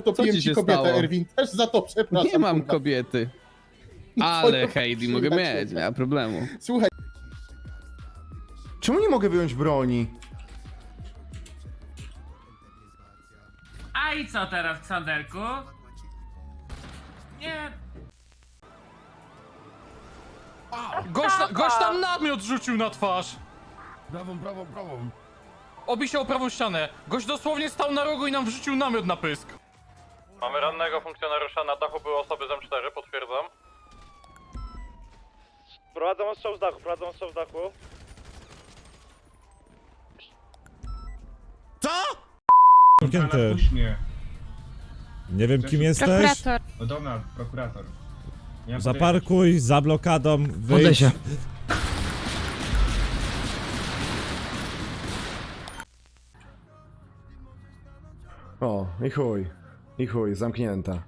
Utopiłem ci ci się kobietę, stało? Erwin. Też za to przepraszam. Nie mam kurwa. kobiety. Ale Heidi mogę mieć, nie ma problemu. Słuchaj, Czemu nie mogę wyjąć broni? A i co teraz, Ksanderku? Nie, Gość, gość tam namiot rzucił na twarz! Prawą, prawą, prawą. Obi się o prawą ścianę. Gość dosłownie stał na rogu i nam wrzucił namiot na pysk. Mamy rannego funkcjonariusza, na dachu były osoby z M4, potwierdzam. Prowadzą ostrzał z dachu, prowadzą ostrzał z dachu. Zamknięty. Nie wiem kim jesteś. Prokurator. No dobra, prokurator. Ja Zaparkuj za blokadą. Wyjdź. O, i chuj. I chuj, zamknięta.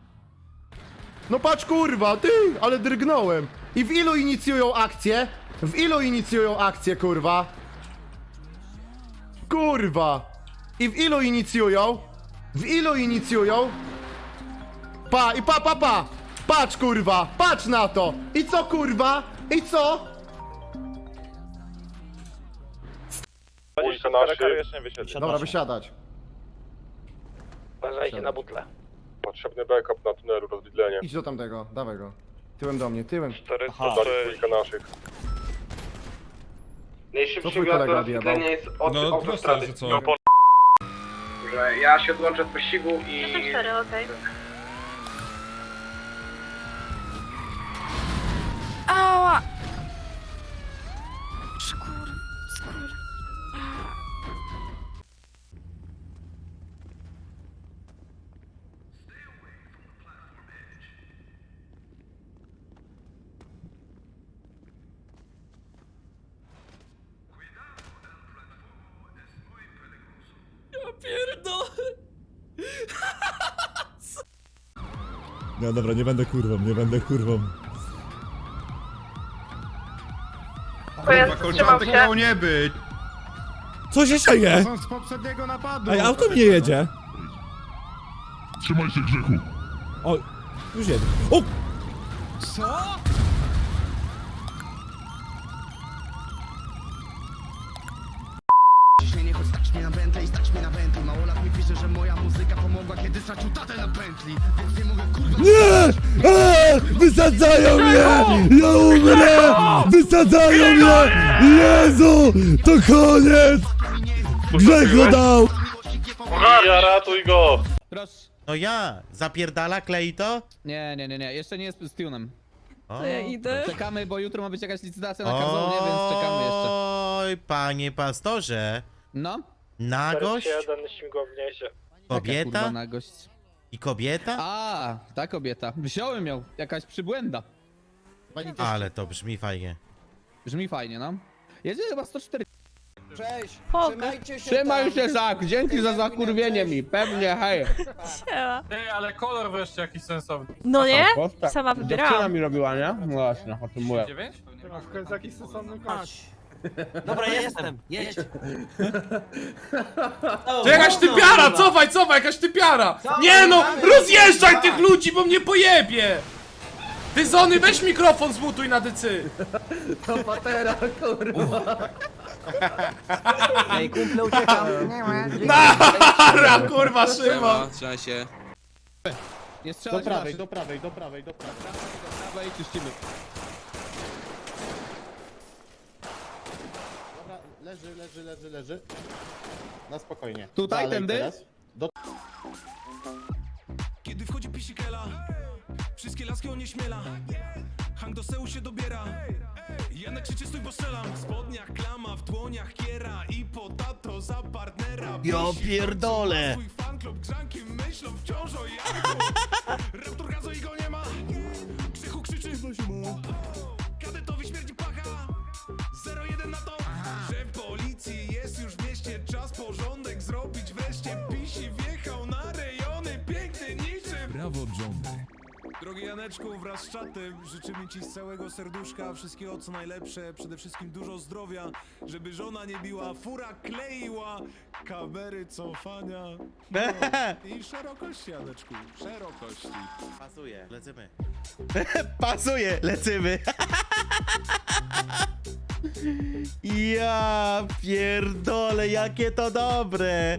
No patrz kurwa, ty, ale drgnąłem. I w ilu inicjują akcję? W ilu inicjują akcję, kurwa? Kurwa. I w ilu inicjują? W ilu inicjują? Pa, i pa, pa, pa. Patrz kurwa, patrz na to. I co kurwa? I co? Dwadzieścia naszych. jeszcze nie wysiedli. Dobra, wysiadać. Uważajcie na butle. Potrzebny backup na tunelu, rozwidlenie. Idź do tamtego, dawaj go. Tyłem do mnie, tyłem. Dwójka naszych. Co twój kolega odjebał? No prosto, że co? Ja się odłączę od pościgu i... okej. No dobra, nie będę kurwą, nie będę kurwą. Trzymał się. nie być! Co się dzieje? Są z poprzedniego napadu! Ej, auto mnie jedzie. Trzymaj się grzechu. O, już jedzie. O! Co? Że moja muzyka pomogła, kiedy stracił tatę na pętli Więc nie mogę kurwa... Nie! Eee, wysadzają mnie! Ja umrę! Wysadzają mnie! Jezu! To koniec! Grzech go dał! Ja ratuj go! No ja, zapierdala, klei to? Nie, nie, nie, nie, jeszcze nie jest z tunem. O, ja idę. Czekamy, bo jutro ma być jakaś licytacja na kazonie, więc czekamy jeszcze. Oj, panie pastorze No? Nagość, śmigłowniesie. Kobieta kurwa nagość. i kobieta? A, ta kobieta. Wziąłem ją, jakaś przybłęda. Ale to brzmi fajnie Brzmi fajnie, no. Jedzie chyba 104. Poga. Trzymaj się, Zak, dzięki za zakurwienie mi, pewnie, hej. Siema. Ej, ale kolor wreszcie jakiś sensowny. No nie? Sama wybierałam. mi robiła, nie? No właśnie, o tym mówię. 9? Dobra, jestem, jedź To jakaś typiara, cofaj, cofaj, jakaś typiara! Nie no, rozjeżdżaj tych ludzi, bo mnie pojebie! Ty Zony, weź mikrofon zmutuj na dycy! Ej, kumple uciekam Nara, kurwa, Szymon! Trzeba się. Nie do strzelać prawej, do prawej, do prawej, do prawej. prawej, czyścimy. Leży, leży, leży, leży. Na spokojnie. Tutaj, Dalej tędy? teraz. Do Kiedy wchodzi pisikela Wszystkie laski on nie śmiela Hang do sełu się dobiera Janek krzyczy stój, bo strzelam W spodniach klama, w dłoniach kiera I potato za partnera Jo pierdolę Swój fanklub grzanki myślą wciąż o Janku Raptor gazo i go nie ma Brawo, Johnny. Drogi Janeczku, wraz z czatem życzymy ci z całego serduszka wszystkiego co najlepsze, przede wszystkim dużo zdrowia, żeby żona nie biła, fura kleiła, kamery cofania no, i szerokości, Janeczku, szerokości. Pasuje, lecimy. Pasuje, lecimy. Ja pierdolę, jakie to dobre.